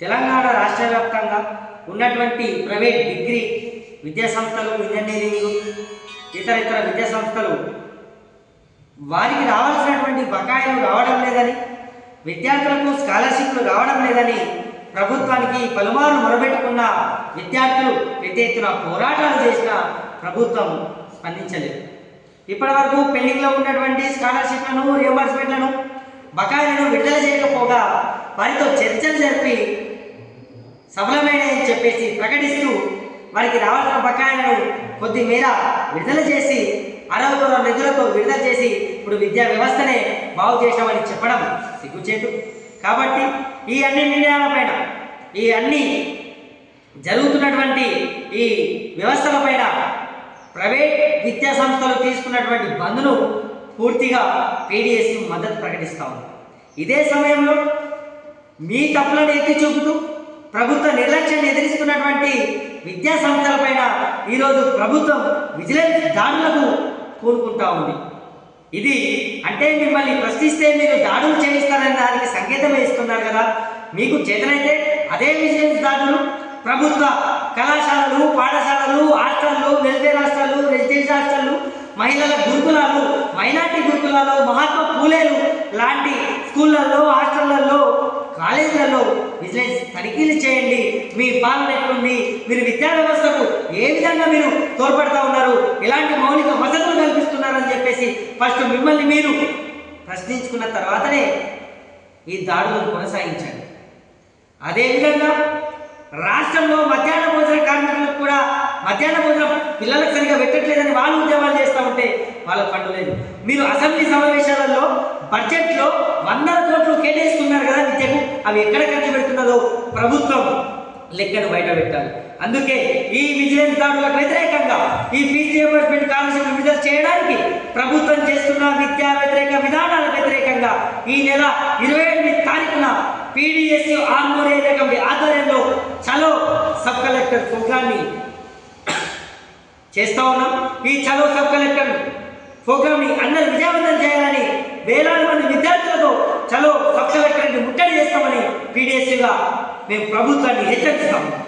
తెలంగాణ రాష్ట్ర వ్యాప్తంగా ఉన్నటువంటి ప్రైవేట్ డిగ్రీ విద్యాసంస్థలు ఇంజనీరింగ్ ఇతర ఇతర విద్యాసంస్థలు వారికి రావాల్సినటువంటి బకాయిలు రావడం లేదని విద్యార్థులకు స్కాలర్షిప్లు రావడం లేదని ప్రభుత్వానికి పలుమార్లు మొరబెట్టుకున్న విద్యార్థులు పెద్ద ఎత్తున పోరాటాలు చేసిన ప్రభుత్వం స్పందించలేదు. ఇప్పటి వరకు పెండింగ్లో ఉన్నటువంటి స్కాలర్షిప్లను రియంబర్స్మెంట్లను బకాయిలను విడుదల చేయకపోగా వారితో చర్చలు జరిపి సఫలమైనని చెప్పేసి ప్రకటిస్తూ వారికి రావాల్సిన బకాయిలను కొద్ది మేర విడుదల చేసి అరవై కోట్ల నిధులతో విడుదల చేసి ఇప్పుడు విద్యా వ్యవస్థనే బాగు చేశామని చెప్పడం సిగ్గుచేటు. కాబట్టి ఈ అన్ని నిర్ణయాలపైన ఈ అన్ని జరుగుతున్నటువంటి ఈ వ్యవస్థలపైన ప్రైవేట్ విద్యా సంస్థలు తీసుకున్నటువంటి బంద్ను పూర్తిగా పీడిఎస్ మద్దతు ప్రకటిస్తా ఉంది ఇదే సమయంలో మీ తప్పులను ఎత్తి చూపుతూ ప్రభుత్వ నిర్లక్ష్యాన్ని ఎదిరిస్తున్నటువంటి విద్యా సంస్థలపైన ఈరోజు ప్రభుత్వం విజిలెన్స్ దాడులకు కోరుకుంటా ఉంది. ఇది అంటే మిమ్మల్ని ప్రశ్నిస్తే మీరు దాడులు చేయిస్తారనే దానికి సంకేతం ఇస్తున్నారు కదా. మీకు చేతనైతే అదే విజిలెన్స్ దాడులు ప్రభుత్వ కళాశాలలు పాఠశాలలు హాస్టళ్ళు వెల్ఫేర్ హాస్టళ్ళు రెసిడెన్షియల్ హాస్టళ్ళు మహిళల గురుకులాలు మైనార్టీ గురుకులాలు మహాత్మా పూలేలు లాంటి స్కూళ్ళల్లో హాస్టళ్ళలో కాలేజీలలో విజిలెన్స్ తనిఖీలు చేయండి. మీ పాలన ఎట్లుంది? మీరు విద్యా వ్యవస్థకు ఏ విధంగా మీరు తోడ్పడతా ఉన్నారు? ఎలాంటి మౌలిక వసతులు కల్పిస్తున్నారని చెప్పేసి ఫస్ట్ మిమ్మల్ని మీరు ప్రశ్నించుకున్న తర్వాతనే ఈ దాడులను కొనసాగించండి. అదేవిధంగా రాష్ట్రంలో మధ్యాహ్న భోజన కార్మికులకు కూడా మధ్యాహ్న భోజనం పిల్లలకు సరిగా పెట్టట్లేదని వాళ్ళు ఉద్యమాలు చేస్తూ ఉంటే వాళ్ళ పండు లేదు. మీరు అసెంబ్లీ సమావేశాలలో బడ్జెట్లో వందల కోట్లు అవి ఎక్కడ ఖర్చు పెడుతున్నదో ప్రభుత్వం లెక్కను బయట పెట్టాలి. అందుకే ఈ విజిలెన్స్ దాడులకు వ్యతిరేకంగా ఈ ఫీజు రియంబర్స్మెంట్ కాలుష్యం విడుదల చేయడానికి ప్రభుత్వం చేస్తున్న విద్యా వ్యతిరేక విధానాలకు వ్యతిరేకంగా ఈ నెల ఇరవై ఎనిమిది తారీఖున పీడిఎస్ ఆర్మూర్ ఏరియా కమిటీ ఆధ్వర్యంలో చలో సబ్ కలెక్టర్ ప్రోగ్రామ్ని చేస్తా ఉన్నాం. ఈ చలో సబ్ కలెక్టర్ ప్రోగ్రామ్ని అందరూ విజయవంతం చేయాలని వేలాది మంది విద్యార్థులతో చలో సబ్ మేము ప్రభుత్వాన్ని హెచ్చరిస్తాము.